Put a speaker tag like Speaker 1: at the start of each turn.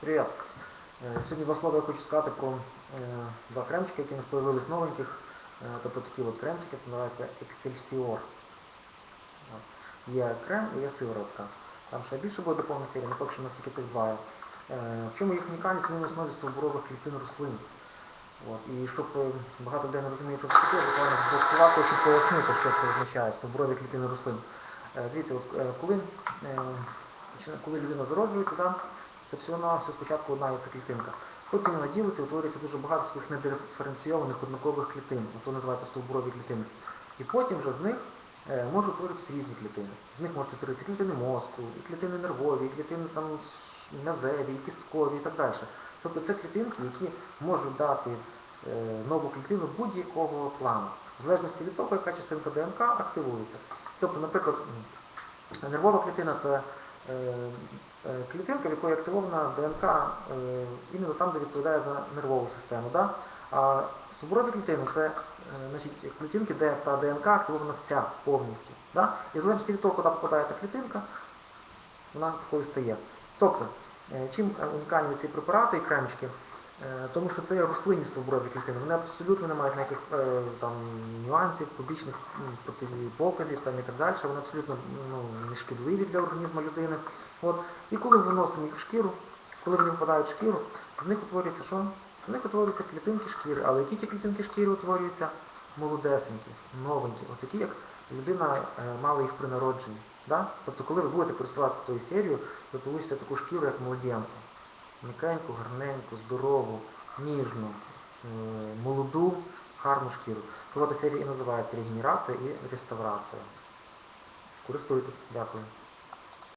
Speaker 1: Привіт. Е, Сьогодні два слова я хочу сказати про е, два кремчики, які у нас появились новеньких. Е, Тобто такі от кремчики, це називається Excelsior. Є крем і є сиворотка. Там ще більше буде повна серія, але поки що нас тільки тих два. В чому їх унікальність? Вони на основі стовбурових клітин рослин. От. І щоб багато людей не розуміє, що це таке, буквально слова хочу пояснити, що це означає, стовбурові клітини рослин. Дивіться, коли, коли людина зароджується, це все на спочатку одна клітинка. Потім вона ділиться, утворюється дуже багато таких недиференційованих однакових клітин, то називається стовбурові клітини. І потім вже з них е, можуть утворитися різні клітини. З них можуть утворитися клітини мозку, і клітини нервові, і клітини там мезеві, і кісткові і так далі. Тобто це клітинки, які можуть дати е, нову клітину будь-якого плану, в залежності від того, яка частинка ДНК активується. Тобто, наприклад, нервова клітина це е, е, клітинка, в якої активована ДНК е, іменно там, де відповідає за нервову систему. Да? А суборові клітини це е, значить, клітинки, де та ДНК активована вся повністю. Да? І залежно від того, куди попадає та клітинка, вона такою стає. Тобто, е, чим унікальні ці препарати і кремчики? Е, Тому що це є рослинні стовбурові клітини. Вони абсолютно не мають ніяких е, там, нюансів, побічних м, протипоказів там, і так далі. Вони абсолютно ну, не шкідливі для організму людини. От. І коли виносимо їх в шкіру, коли вони впадають в шкіру, з них утворюється що? З них утворюються клітинки шкіри. Але які ті клітинки шкіри утворюються? Молодесенькі, новенькі, от такі, як людина е, мала їх при народженні. Да? Тобто, коли ви будете користуватися тою серією, ви получите таку шкіру, як младенця м'якеньку, гарненьку, здорову, ніжну, е, молоду, гарну шкіру. Тому серія і називається регенерація і реставрація. Користуйтесь. Дякую.